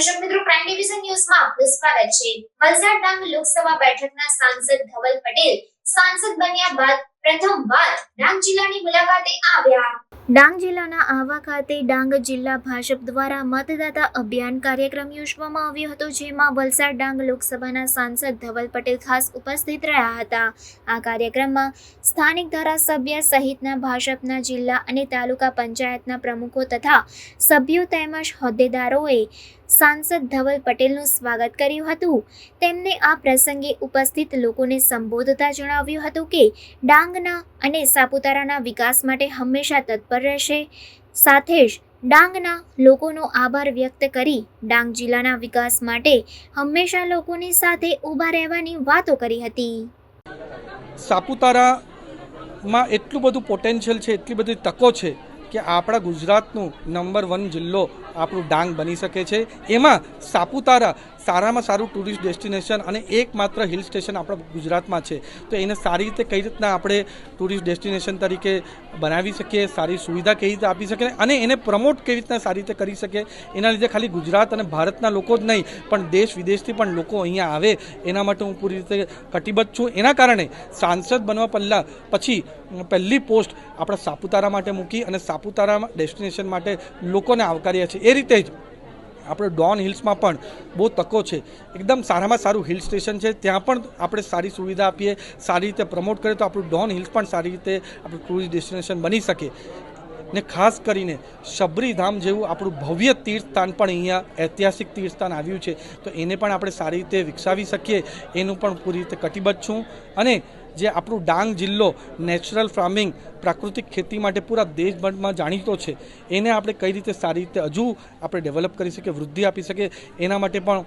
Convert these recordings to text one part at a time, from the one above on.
દર્શક મિત્રો prime division ન્યૂઝમાં આપનું સ્વાગત વલસાડ ડાંગ લોકસભા બેઠકના સાંસદ ધવલ પટેલ સાંસદ બન્યા બાદ પ્રથમવાર ડાંગ જિલ્લાની મુલાકાતે આવ્યા. ડાંગ જિલ્લાના આહવા ખાતે ડાંગ જિલ્લા ભાજપ દ્વારા મતદાતા અભિયાન કાર્યક્રમ યોજવામાં આવ્યો હતો, જેમાં વલસાડ ડાંગ લોકસભાના સાંસદ ધવલ પટેલ ખાસ ઉપસ્થિત રહ્યા હતા. આ કાર્યક્રમમાં સ્થાનિક ધારાસભ્ય સહિતના ભાજપના જિલ્લા અને તાલુકા પંચાયતના પ્રમુખો તથા સભ્યો તેમજ હોદ્દેદારોએ સાંસદ ધવલ પટેલનું સ્વાગત કર્યું હતું. તેમને આ પ્રસંગે ઉપસ્થિત લોકોને સંબોધતા જણાવ્યું હતું કે ડાંગના અને સાપુતારાના વિકાસ માટે હંમેશા તત્પર રહેશે. સાથે જ ડાંગના લોકોનો આભાર વ્યક્ત કરી ડાંગ જિલ્લાના વિકાસ માટે હંમેશા લોકોની સાથે ઊભા રહેવાની વાતો કરી હતી. સાપુતારામાં એટલું બધું પોટેન્શિયલ છે, એટલી બધી તકો છે કે આપણા ગુજરાતનું નંબર વન જિલ્લો આપણું ડાંગ બની શકે છે. એમાં સાપુતારા સારામાં સારું ટુરિસ્ટ ડેસ્ટિનેશન અને એકમાત્ર હિલ સ્ટેશન આપણા ગુજરાતમાં છે. તો એને સારી રીતે કઈ રીતના આપણે ટુરિસ્ટ ડેસ્ટિનેશન તરીકે બનાવી શકીએ, સારી સુવિધા કેવી રીતે આપી શકીએ અને એને પ્રમોટ કેવી રીતના સારી રીતે કરી શકીએ, એના લીધે ખાલી ગુજરાત અને ભારતના લોકો જ નહીં, પણ દેશ વિદેશથી પણ લોકો અહીંયા આવે. એના માટે હું પૂરી રીતે કટિબદ્ધ છું. એના કારણે સાંસદ બનવા પહેલાં પછી પહેલી પોસ્ટ આપણા સાપુતારા માટે મૂકી અને સાપુતારામાં ડેસ્ટિનેશન માટે લોકોને આવકાર્યા છે. એ રીતે જ આપણે ડોન હિલ્સમાં પણ બહુ તકો છે. એકદમ સારામાં સારું હિલ સ્ટેશન છે. ત્યાં પણ આપણે સારી સુવિધા આપીએ, સારી રીતે પ્રમોટ કરીએ તો આપણું ડોન હિલ્સ પણ સારી રીતે આપણું ટુરિસ્ટ ડેસ્ટિનેશન બની શકે. ને ખાસ કરીને શબરીધામ જેવું આપણું ભવ્ય તીર્થસ્થાન પણ અહીંયા ઐતિહાસિક તીર્થસ્થાન આવ્યું છે. તો એને પણ આપણે સારી રીતે વિકસાવી શકીએ. એનું પણ પૂરી રીતે કટિબદ્ધ છું. અને જે આપણું ડાંગ જિલ્લો નેચરલ ફાર્મિંગ પ્રાકૃતિક ખેતી માટે પૂરા દેશભરમાં જાણીતો છે. એને આપણે કઈ રીતે સારી રીતે હજુ આપણે ડેવલપ કરી શકીએ, વૃદ્ધિ આપી શકીએ, એના માટે પણ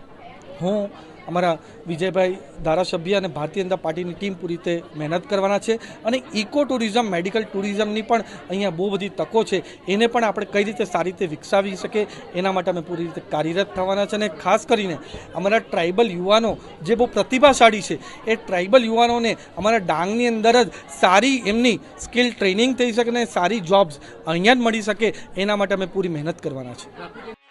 હું અમારા વિજયભાઈ ધારાસભ્ય અને ભારતીય જનતા પાર્ટીની ટીમ પૂરી રીતે મહેનત કરવાના છે અને ઇકો ટુરિઝમ, મેડિકલ ટુરિઝમની પણ અહીંયા બહુ બધી તકો છે. એને પણ આપણે કઈ રીતે સારી રીતે વિકસાવી શકીએ એના માટે અમે પૂરી રીતે કાર્યરત થવાના છે અને ખાસ કરીને અમારા ટ્રાઇબલ યુવાનો જે બહુ પ્રતિભાશાળી છે, એ ટ્રાઇબલ યુવાનોને અમારા ડાંગની અંદર જ સારી એમની સ્કિલ ટ્રેનિંગ થઈ શકે ને સારી જોબ્સ અહીંયા જ મળી શકે એના માટે અમે પૂરી મહેનત કરવાના છે.